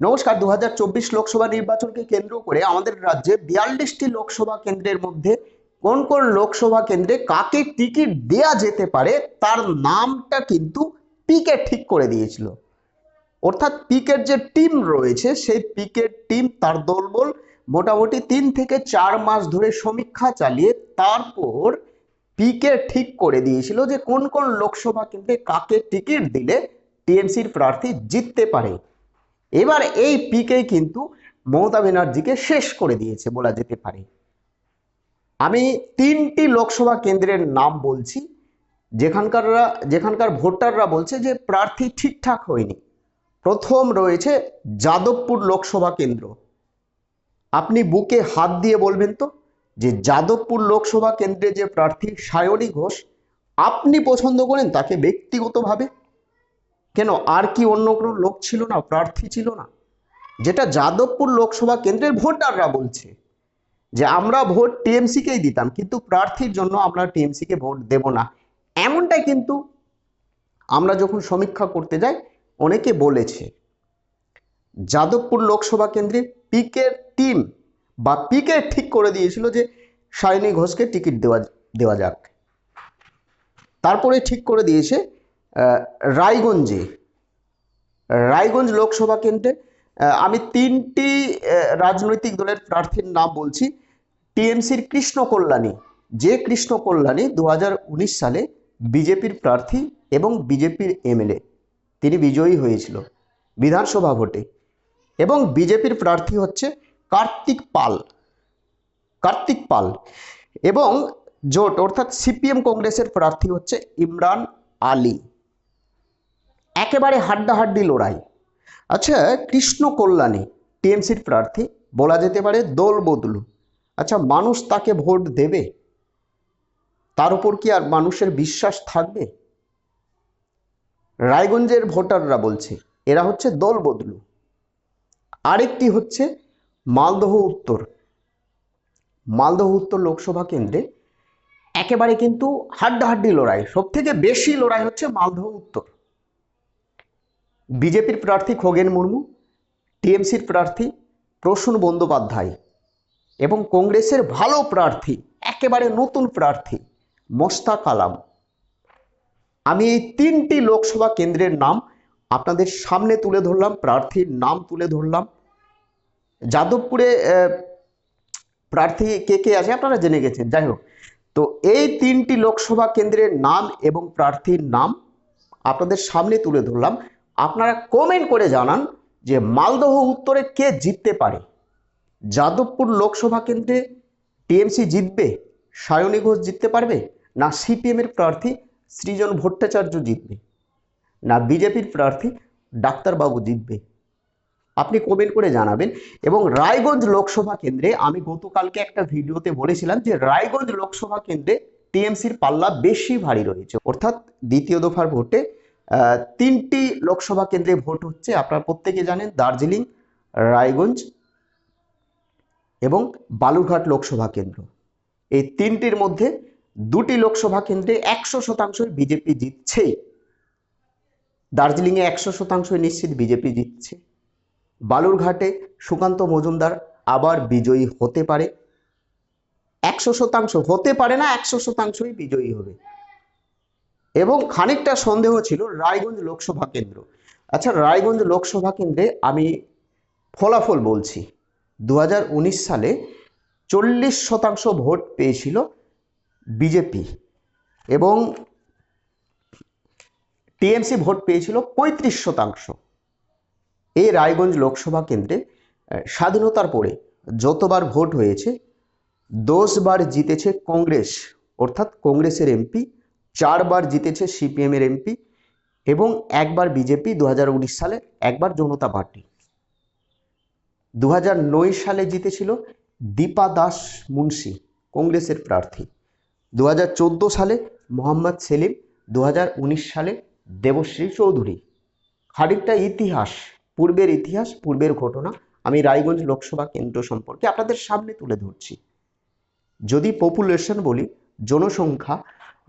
নমস্কার দু হাজার চব্বিশ লোকসভা নির্বাচনকে কেন্দ্র করে আমাদের রাজ্যে বিয়াল্লিশটি লোকসভা কেন্দ্রের মধ্যে কোন কোন লোকসভা কেন্দ্রে কাকে টিকিট দেয়া যেতে পারে তার নামটা কিন্তু পিকে ঠিক করে দিয়েছিল। অর্থাৎ পিকের যে টিম রয়েছে, সেই পিকের টিম তার দলবল মোটামুটি তিন থেকে চার মাস ধরে সমীক্ষা চালিয়ে তারপর পিকে ঠিক করে দিয়েছিল যে কোন কোন লোকসভা কেন্দ্রে কাকে টিকিট দিলে টিএমসির প্রার্থী জিততে পারে। এবার এই পিকে কিন্তু মমতা ব্যানার্জিকে শেষ করে দিয়েছে বলা যেতে পারে। আমি তিনটি লোকসভা কেন্দ্রের নাম বলছি, যেখানকাররা, যেখানকার ভোটাররা বলছে যে প্রার্থী ঠিকঠাক হয়নি। প্রথম রয়েছে যাদবপুর লোকসভা কেন্দ্র। আপনি বুকে হাত দিয়ে বলবেন তো যে যাদবপুর লোকসভা কেন্দ্রে যে প্রার্থী সায়নী ঘোষ, আপনি পছন্দ করেন তাকে ব্যক্তিগতভাবে? কেন? আর কি অন্য কোনো লোক ছিল না? প্রার্থী ছিল না? যেটা যাদবপুর লোকসভা কেন্দ্রের ভোটাররা বলছে যে আমরা ভোট টিএমসিকেই দিতাম, কিন্তু প্রার্থীর জন্য আমরা টিএমসিকে ভোট দেব না। এমনটাই কিন্তু আমরা যখন সমীক্ষা করতে যাই, অনেকে বলেছে যাদবপুর লোকসভা কেন্দ্রে পিকের টিম বা পিকে ঠিক করে দিয়েছিল যে সায়নী ঘোষকে টিকিট দেওয়া দেওয়া যাক। তারপরে ঠিক করে দিয়েছে রায়গঞ্জে, রায়গঞ্জ লোকসভা কেন্দ্রে আমি তিনটি রাজনৈতিক দলের প্রার্থীর নাম বলছি। টিএমসির কৃষ্ণ কল্যাণী, যে কৃষ্ণ কল্যাণী দু হাজার উনিশ সালে বিজেপির প্রার্থী এবং বিজেপির এমএলএ, তিনি বিজয়ী হয়েছিল বিধানসভা ভোটে। এবং বিজেপির প্রার্থী হচ্ছে কার্তিক পাল কার্তিক পাল। এবং জোট, অর্থাৎ সিপিএম কংগ্রেসের প্রার্থী হচ্ছে ইমরান আলী। একেবারে হাড্ডাহাড্ডি লড়াই। আচ্ছা কৃষ্ণ কল্যাণী, টিএমসির প্রার্থী, বলা যেতে পারে দোল বদলু। আচ্ছা মানুষ তাকে ভোট দেবে? তার উপর কি আর মানুষের বিশ্বাস থাকবে? রায়গঞ্জের ভোটাররা বলছে, এরা হচ্ছে দল বদলু। আরেকটি হচ্ছে মালদহ উত্তর। মালদহ উত্তর লোকসভা কেন্দ্রে একেবারে কিন্তু হাড্ডাহাড্ডি লড়াই। সব থেকে বেশি লড়াই হচ্ছে মালদহ উত্তর। বিজেপির প্রার্থী খোগেন মুর্মু, টিএমসির প্রার্থী প্রসূন বন্দ্যোপাধ্যায় এবং কংগ্রেসের ভালো প্রার্থী, একেবারে নতুন প্রার্থী মোস্তাক আলাম। আমি এই তিনটি লোকসভা কেন্দ্রের নাম আপনাদের সামনে তুলে ধরলাম, প্রার্থীর নাম তুলে ধরলাম। যাদবপুরে প্রার্থী কে কে আছে আপনারা জেনে গেছেন, যাই হোক। তো এই তিনটি লোকসভা কেন্দ্রের নাম এবং প্রার্থীর নাম আপনাদের সামনে তুলে ধরলাম। আপনারা কমেন্ট করে জানান যে মালদহ উত্তরে কে জিততে পারে। যাদবপুর লোকসভা কেন্দ্রে টিএমসি জিতবে, সায়নী ঘোষ জিততে পারবে, না সিপিএমের প্রার্থী সৃজন ভট্টাচার্য জিতবে, না বিজেপির প্রার্থী ডাক্তারবাবু জিতবে? আপনি কমেন্ট করে জানাবেন এবং রায়গঞ্জ লোকসভা কেন্দ্রে আমি গতকালকে একটা ভিডিওতে বলেছিলাম যে রায়গঞ্জ লোকসভা কেন্দ্রে টিএমসির পাল্লা বেশি ভারী রয়েছে। অর্থাৎ দ্বিতীয় দফার ভোটে তিনটি লোকসভা কেন্দ্রে ভোট হচ্ছে, আপনারা প্রত্যেকে জানেন, দার্জিলিং, রায়গঞ্জ এবং বালুরঘাট লোকসভা কেন্দ্র। এই তিনটির মধ্যে দুটি লোকসভা কেন্দ্রে একশো শতাংশই বিজেপি জিতছেই দার্জিলিংয়ে একশো শতাংশই নিশ্চিত বিজেপি জিতছে। বালুরঘাটে সুকান্ত মজুমদার আবার বিজয়ী হতে পারে। একশো শতাংশ হতে পারে না, একশো শতাংশই বিজয়ী হবে। এবং খানিকটা সন্দেহ ছিল রায়গঞ্জ লোকসভা কেন্দ্র। আচ্ছা রায়গঞ্জ লোকসভা কেন্দ্রে আমি ফলাফল বলছি। দু হাজার উনিশ সালে চল্লিশ শতাংশ ভোট পেয়েছিল বিজেপি এবং টিএমসি ভোট পেয়েছিল পঁয়ত্রিশ শতাংশ। এই রায়গঞ্জ লোকসভা কেন্দ্রে স্বাধীনতার পরে যতবার ভোট হয়েছে, দশবার জিতেছে কংগ্রেস, অর্থাৎ কংগ্রেসের এমপি চারবার জিতেছে সিপিএমের এমপি এবং একবার বিজেপি দু হাজার উনিশ সালে একবার জনতা পার্টি দুহাজার নয় সালে জিতেছিল দীপা দাস মুন্সি, কংগ্রেসের প্রার্থী। দুহাজার চোদ্দ সালে মোহাম্মদ সেলিম, দুহাজার উনিশ সালে দেবশ্রী চৌধুরী। খানিকটা ইতিহাস, পূর্বের ইতিহাস, পূর্বের ঘটনা আমি রায়গঞ্জ লোকসভা কেন্দ্র সম্পর্কে আপনাদের সামনে তুলে ধরছি। যদি পপুলেশন বলি, জনসংখ্যা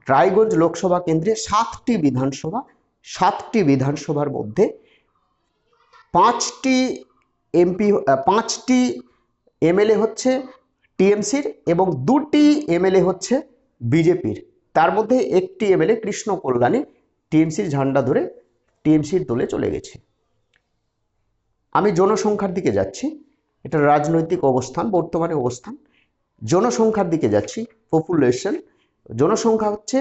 রায়গঞ্জ লোকসভা কেন্দ্রে সাতটি বিধানসভা, সাতটি বিধানসভার মধ্যে পাঁচটি এমপি পাঁচটি এমএলএ হচ্ছে টিএমসির এবং দুটি এমএলএ হচ্ছে বিজেপির। তার মধ্যে একটি এমএলএ কৃষ্ণ কল্যাণী টিএমসির ঝান্ডা ধরে টিএমসির দলে চলে গেছে। আমি জনসংখ্যার দিকে যাচ্ছি, এটা রাজনৈতিক অবস্থান, বর্তমানে অবস্থান। জনসংখ্যার দিকে যাচ্ছি পপুলেশন জনসংখ্যা হচ্ছে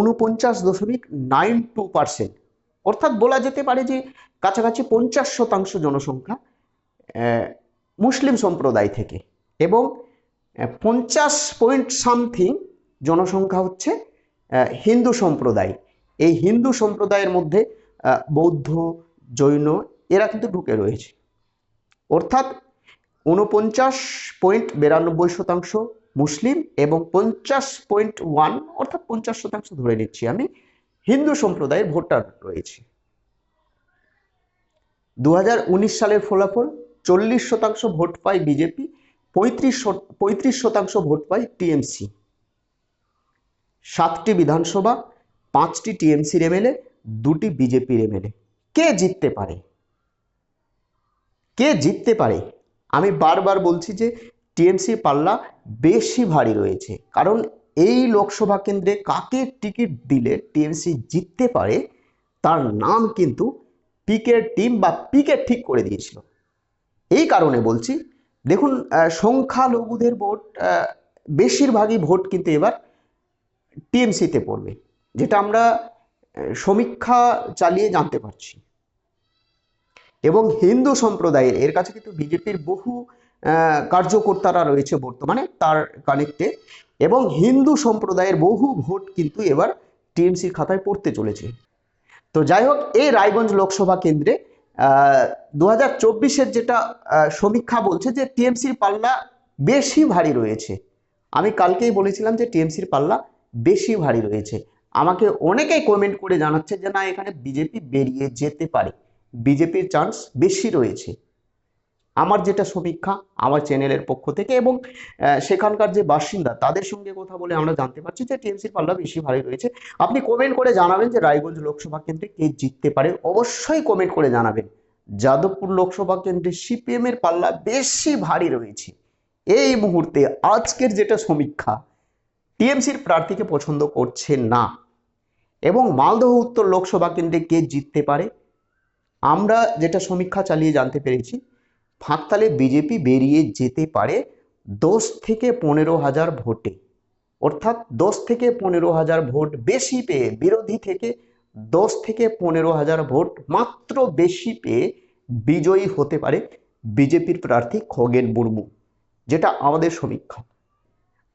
উনপঞ্চাশ দশমিক নাইন টু পার্সেন্ট। অর্থাৎ বলা যেতে পারে যে কাছাকাছি পঞ্চাশ শতাংশ জনসংখ্যা মুসলিম সম্প্রদায় থেকে। এবং পঞ্চাশ পয়েন্ট সামথিং জনসংখ্যা হচ্ছে হিন্দু সম্প্রদায়। এই হিন্দু সম্প্রদায়ের মধ্যে বৌদ্ধ, জৈন, এরা কিন্তু ঢুকে রয়েছে। অর্থাৎ উনপঞ্চাশ পয়েন্ট বিরানব্বই শতাংশ মুসলিম এবং পঞ্চাশ পয়েন্ট ওয়ান অর্থাৎ পঞ্চাশ শতাংশ ধরে নিচ্ছি আমি, হিন্দু সম্প্রদায়ের ভোটার রয়েছে। দুহাজার উনিশ সালের ফলাফল, চল্লিশ শতাংশ ভোট পায় বিজেপি, পঁয়ত্রিশ পঁয়ত্রিশ শতাংশ ভোট পায় টিএমসি। সাতটি বিধানসভা, পাঁচটি টিএমসির এমএলএ দুটি বিজেপির এমএলএ কে জিততে পারে? কে জিততে পারে? আমি বারবার বলছি যে টিএমসি পাল্লা বেশি ভারী রয়েছে। কারণ এই লোকসভা কেন্দ্রে কাকে টিকিট দিলে টিএমসি জিততে পারে, তার নাম কিন্তু পিকের টিম বা পিকে ঠিক করে দিয়েছিল। এই কারণে বলছি, দেখুন সংখ্যালঘুদের ভোট বেশিরভাগই ভোট কিন্তু এবার টিএমসিতে পড়বে, যেটা আমরা সমীক্ষা চালিয়ে জানতে পারছি। এবং হিন্দু সম্প্রদায়ের, এর কাছে কিন্তু বিজেপির বহু কার্যকর্তারা রয়েছে বর্তমানে তার কানেক্টে এবং হিন্দু সম্প্রদায়ের বহু ভোট কিন্তু এবার টিএমসির খাতায় পড়তে চলেছে। তো যাই হোক, এই রায়গঞ্জ লোকসভা কেন্দ্রে দু হাজার যেটা সমীক্ষা বলছে যে টিএমসির পাল্লা বেশি ভারী রয়েছে। আমি কালকেই বলেছিলাম যে টিএমসির পাল্লা বেশি ভারী রয়েছে। আমাকে অনেকেই কমেন্ট করে জানাচ্ছে যে না, এখানে বিজেপি বেরিয়ে যেতে পারে। বিজেপির চান্স বেশি রয়েছে। আমার যেটা সমীক্ষা আমার চ্যানেলের পক্ষ থেকে এবং সেখানকার যে বাসিন্দা তাদের সঙ্গে কথা বলে আমরা জানতে পারছি যে টিএমসির পাল্লা বেশি ভারী রয়েছে। আপনি কমেন্ট করে জানাবেন যে রায়গঞ্জ লোকসভা কেন্দ্রে কে জিততে পারে। অবশ্যই কমেন্ট করে জানাবেন। যাদবপুর লোকসভা কেন্দ্রে সিপিএম এর পাল্লা বেশি ভারী রয়েছে। এই মুহূর্তে আজকের যেটা সমীক্ষা, টিএমসির প্রার্থীকে পছন্দ করছে না। এবং মালদহ উত্তর লোকসভা কেন্দ্রে কে জিততে পারে? আমরা যেটা সমীক্ষা চালিয়ে জানতে পেরেছি ফাঁকতালে বিজেপি বেরিয়ে যেতে পারে দশ থেকে পনেরো হাজার ভোটে। অর্থাৎ দশ থেকে পনেরো হাজার ভোট বেশি পেয়ে, বিরোধী থেকে দশ থেকে পনেরো হাজার ভোট মাত্র বেশি পেয়ে বিজয়ী হতে পারে বিজেপির প্রার্থী খগেন মুর্মু, যেটা আমাদের সমীক্ষা।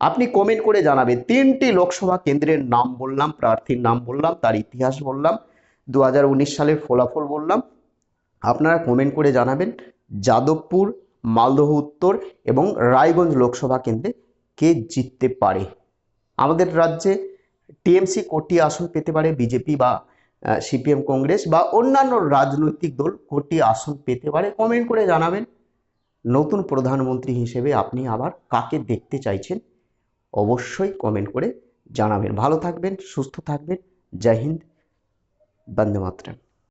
আপনি কমেন্ট করে জানাবেন, তিনটি লোকসভা কেন্দ্রের নাম বললাম, প্রার্থীর নাম বললাম, তার ইতিহাস বললাম দু হাজার উনিশ সালের ফলাফল বললাম। আপনারা কমেন্ট করে জানাবেন। যাদবপুর, মালদহ উত্তর এবং রায়গঞ্জ লোকসভা কেন্দ্রে কে জিততে পারে? আমাদের রাজ্যে টিএমসি কোটি আসন পেতে পারে বিজেপি বা সিপিএম কংগ্রেস বা অন্যান্য রাজনৈতিক দল কোটি আসন পেতে পারে। কমেন্ট করে জানাবেন। নতুন প্রধানমন্ত্রী হিসেবে আপনি আবার কাকে দেখতে চাইছেন? অবশ্যই কমেন্ট করে জানাবেন। ভালো থাকবেন, সুস্থ থাকবেন। জয় হিন্দ, বন্দে মাতরম।